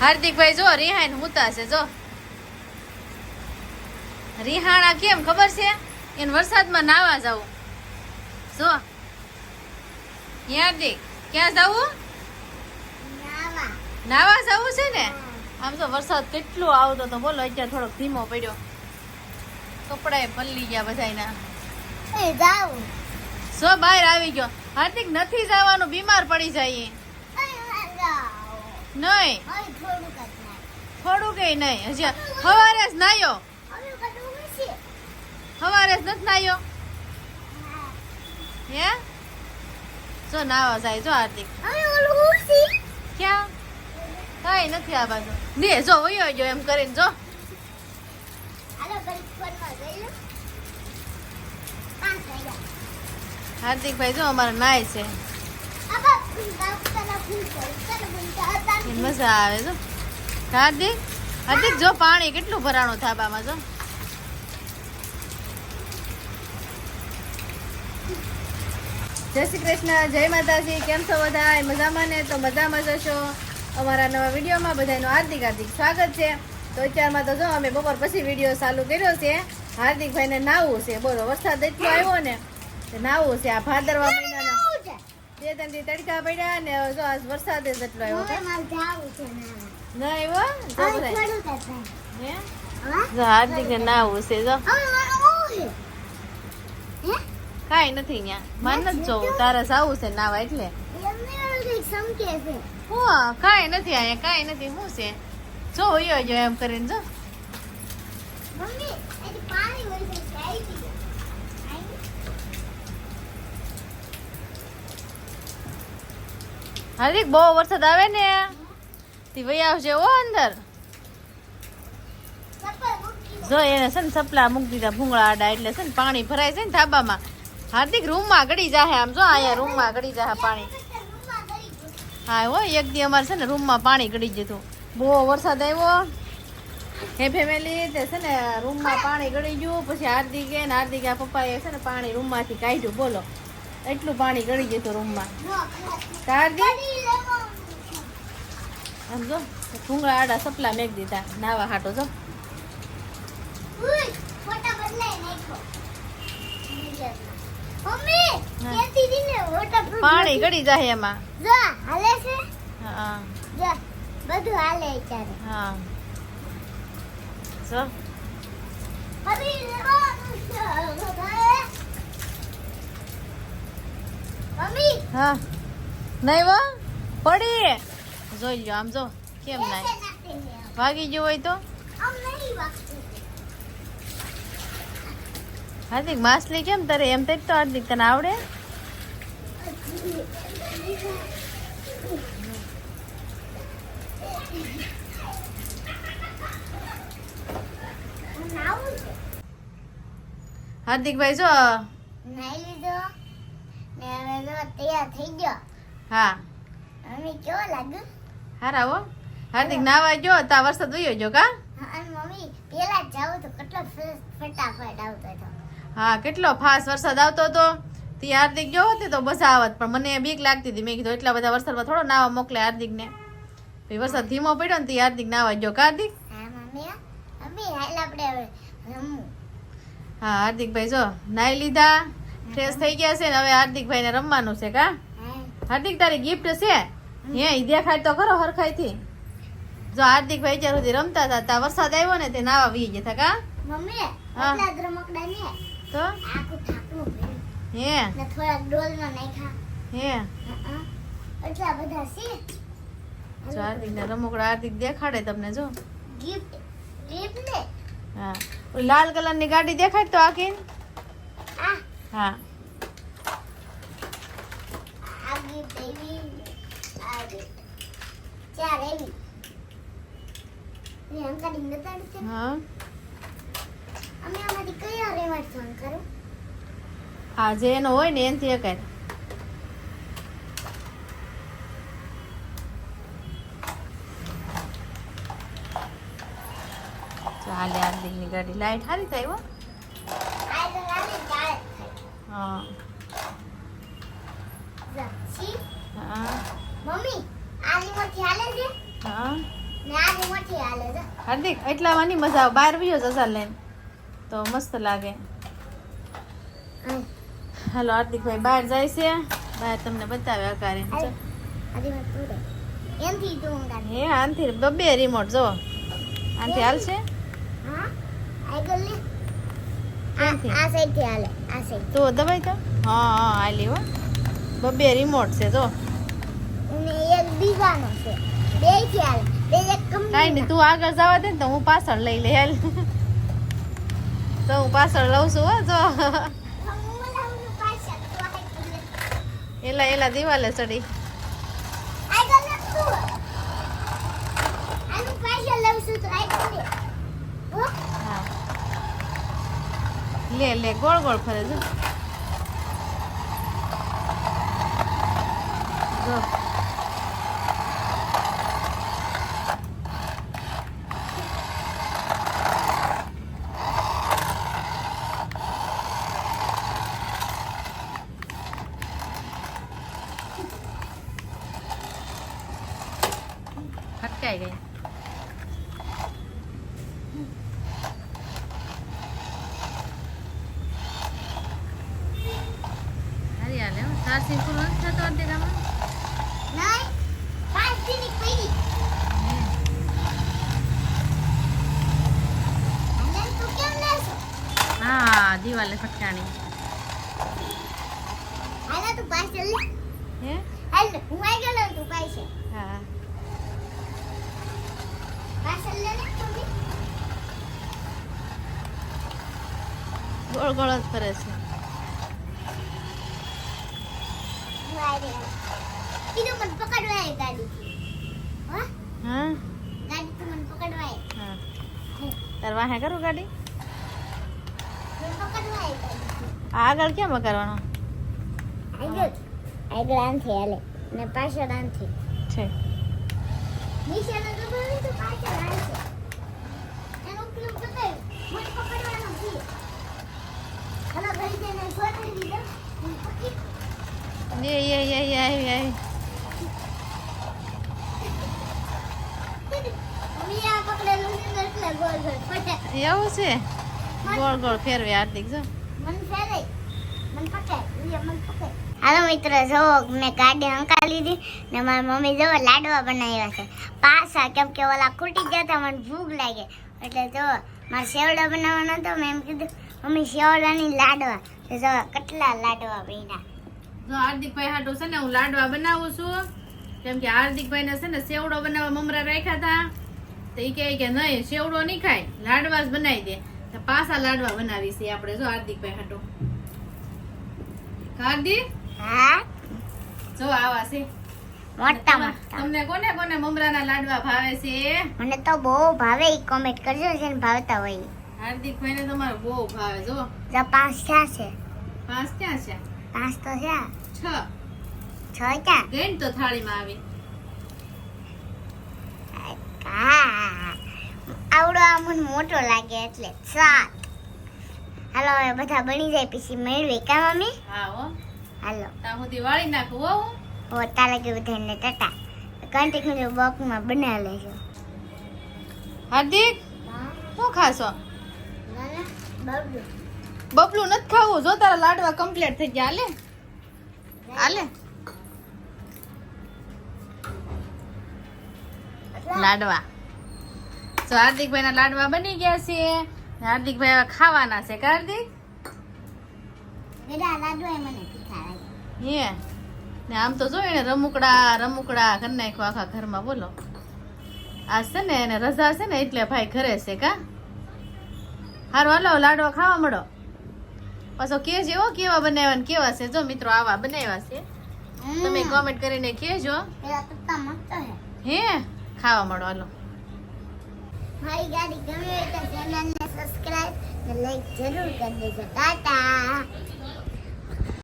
હાર્દિકભાઈ જો રિહાન હુતા છે જો. રિહાણા કેમ ખબર છે? એને વરસાદમાં નાવા જવું જો. હાર્દિક ક્યાં જવું? નાવા. જવું છે ને? આમ તો વરસાદ કેટલો આવતો તો બોલો અત્યારે થોડોક ધીમો પડ્યો. કપડા પલ્લી ગયા બધાયના. સો બહાર આવી ગયો. હાર્દિક નથી જવાનું બીમાર પડી જાય નહીં. થોડું કઈ નહીં. હજી સવારે જ નાયો. સવારે જ નથી નાયો. હે. જો નાવા જાય જો હાર્દિક. ક્યાં? કઈ નથી આ બાજુ. ને જો વયો ગયો એમ કરીને જો. હાર્દિકભાઈ જો અમારે નાય છે. જય શ્રી કૃષ્ણ, જય માતાજી. કેમ છો બધા મજામાં ને? તો મજામાં જશો અમારા નવા વિડીયોમાં બધાનું હાર્દિક હાર્દિક સ્વાગત છે. તો અત્યારમાં તો જો અમે બપોર પછી વીડિયો ચાલુ કર્યો છે. હાર્દિકભાઈને નાવું છે. બોલો, વરસાદ એટલો આવ્યો ને નાવું છે. આ ભાદરવા મહિનાનો બે ત્રણ દી તડકા પડ્યા ને જો આજ વરસાદ જ એટલો આવ્યો છે ના. આવ્યો? જો. હે? જો હાર્દિકને નાવું છે જો. કાઈ નથી ન્યા. માન નથી જોવું. તારે જાવું છે નાવા એટલે. હું કાંઈ નથી અહીંયા કાંઈ નથી. શું છે? જો વયો જો એમ કરીને જો. હાર્દિક, બહુ વરસાદ આવે ને? તે વહી આવશે ઓ અંદર. જો એને છે ને સપલા મૂકી દીધા ભૂંગળા આડા, એટલે છે ને પાણી ભરાય છે ને ધાબામાં. હાર્દિક, રૂમમાં ગળી જાહે આમ. જો અહીંયા રૂમમાં ગળી જાહે પાણી. હા, હો, એક દી અમારે છે ને રૂમમાં પાણી ગળી જતું બહુ વરસાદ આવ્યો. હે ફેમિલી તે છે ને રૂમમાં પાણી ગળી ગયું. પછી હાર્દિકે ને હાર્દિકે પપ્પાએ છે ને પાણી રૂમમાંથી કાઢ્યું. બોલો. એટલું પાણી ગળી જતું રૂમમાં. હાર્દિક આમ જો ભૂંગળા આડા સપલા મેક દીધા. નાવા હાટો જો. પાણી ગળી જાય એમાં. હા. બધું હાલે ત્યારે હા. જો. મમ્મી. હા. નહીં વો પડી. જોઈ લ્યો આમ જો કેમ નહીં? વાગી ગયું હોય તો? હાર્દિક માછલી કેમ તારે? એમ તે તો હાર્દિક તને આવડે? હાર્દિકભાઈ જો. નાઈ લીધો. જો તૈયાર થઈ ગયો. હા. મમ્મી કેવો લાગ્યો? હારા હો. હાર્દિક નાવા જો તા વરસાદ વયો ગયો કા? અને મમ્મી પેલા જાવ તો કેટલો ફ- ફટાફટ આવતો હતો. હા કેટલો ફાસ વરસાદ આવતો હતો. તે હાર્દિક ગયો હતી તો મજા આવત પણ મને બીક લાગતી હતી. મેં કીધું એટલા બધા વરસાદમાં થોડો નાવા મોકલે હાર્દિકને. પછી વરસાદ ધીમો પડ્યો ને તે હાર્દિક નાવા જો કા હાર્દિક? હા હાર્દિકભાઈ જો નાઈ લીધા. ફ્રેશ થઈ ગયા છે ને હવે હાર્દિકભાઈને રમવાનું છે કા? હા હાર્દિક તારી ગિફ્ટ છે? હે ઈ દેખાડ તો ખરો હરખાઈથી. જો હાર્દિકભાઈ અત્યાર સુધી રમતા હતા ત્યાં વરસાદ આવ્યો ને તે નાવા વી ગયા કા? મમ્મી હા. એટલા રમકડા ને. તો? આખું ઠાકરું હે. ને થોડાક ડોલમાં નાખ્યા. હે. હા, હા. એટલા બધા છે. જો હાર્દિકને રમકડા હાર્દિક દેખાડે તમને જો. ગિફ્ટ ગિફ્ટ ને. હા. લાલ કલરની ગાડી દેખાડ તો આખી? આ હા. હા. જે એનો હોય ને એનથી એકાય ચાલે આ હાર્દિકની ગાડી. લાઈટ સારી થાય હો. હા. હા. મમ્મી હાલે છે? હા. ને આ રિમોટથી હાલે છે. હાર્દિક એટલા નહીં મજા આવે. બહાર વિયો જસા લઈને. તો મસ્ત લાગે. હાલો હાર્દિકભાઈ બહાર જાય છે. બહાર તમને બતાવે અકારે હે આનથી બબ્બે રિમોટ જો આનથી હાલશે? હા. આગળ આ ક્યાંથી? આ હાલે આ સાઈડ તો દબાઈ તો હા હા હાલી હો. બબ્બે રિમોટ છે તો અને એક બીજાનો છે. બેથી હાલે બે એક કાંઈ કાઈ નહીં તું આગળ જવા દે ને તો હું પાછળ લઈ લે હાલ. તો હું પાછળ લઉં છું હો તો એલા એલા દિવાલે ચડી. લે લે ગોળ ગોળ ફરે જો જો હારી હાલે હો સાસી પૂરું નથી થતું અંતેરામાં હા દિવાલે ફટકાણી હે હા ગોળ ગોળ જ ફરે છે. કીધું મને પકડવાય ગાડી. હા? ગાડી તું મને પકડવાય. હા. તાર વાહે કરું ગાડી? આગળ કેમ કરવાનો આગળ. આગળ આનથી હાલે. ને પાછળ આનથી. છે. નિશાનો તો તો પાછળ આનથી. એનો પેલું બતાવ્યું. મને પકડવાનો છે. હલો ઘડી જઈને છોડી દીધો. પકડી. ને એટલે ગોળ ગોળ ફટે એવું છે? ગોળ ગોળ ફેરવે હાર્દિક જો. હાલો મિત્રો જો મેં ગાડી હંકાલી લીધી ને મારી મમ્મી જો લાડવા બનાવ્યા છે. પાછા કેમ કે ઓલા ખૂટી ગયા હતા મને ભૂખ લાગે. એટલે જો મારે સેવડા બનાવવાનો હતો મેં એમ કીધું મમ્મી સેવડાની લાડવા. તો જો કેટલા લાડવા બન્યા. હાર્દિકભાઈ હાટો છે ને હું લાડવા બનાવું છું. કેમ કે હાર્દિકભાઈને છે ને સેવડો બનાવવા મમરા રાખ્યા હતા. તો એ કહે કે નહીં સેવડો નહીં ખાય લાડવા જ બનાવી દે. તો પાછા લાડવા બનાવી છે આપણે. જો હાર્દિકભાઈ હાટો. હાર્દિક હા? જો આવા છે. મોટા તમને કોને કોને મમરાના લાડવા ભાવે છે? મને તો બહુ ભાવે ઈ કોમેન્ટ કરજો ભાવતા હોય હાર્દિક હાર્દિકભાઈ ને તમારે બહુ ભાવે. જો. જો પાંચ ક્યાં છે. પાંચ ક્યાં છે? પાંચ તો છે છ. છ ક્યાં ગઈ તો થાળીમાં આવી. હા. આવડો આ મને મોટો લાગે એટલે સાત. હાલો હવે બધા બની જાય પછી મેળવી કા મમ્મી? હા હો. હાલો. ત્યાં સુધી વાળી નાખું હો હું. હો તારે કે બધાને ટટા. કન્ટિન્યુ બોક્સમાં બનાવી લેજો. હાર્દિક શું ખાશો? બબલું. બબલું નથી ખાવું. જો તારા લાડવા કમ્પ્લીટ થઈ ગયા હાલે. હાલે લાડવા. તો હાર્દિકભાઈ ના લાડવા બની ગયા છે. હાર્દિકભાઈ ખાવાના છે. કા હાર્દિક? બેટા લાડવા મને તીખા લાગે હે. ને આમ તો જો એને રમુકડા રમુકડા કરી નાખ્યો આખા ઘરમાં બોલો. આ છે ને એને રજા છે ને એટલે ભાઈ ઘરે છે કા? હારું હાલો લાડવા ખાવા મળો. પાછો કે જેવો કેવા બનાવ્યા ને કેવા છે? જો મિત્રો આવા બનાવ્યા છે. તમે કોમેન્ટ કરીને કહેજો. હે? ખાવા મળો હાલો. મારી ગાડી ગમે તો ચેનલને સબસ્ક્રાઇબ ને લાઈક જરૂર કરી દેજો. ટાટા.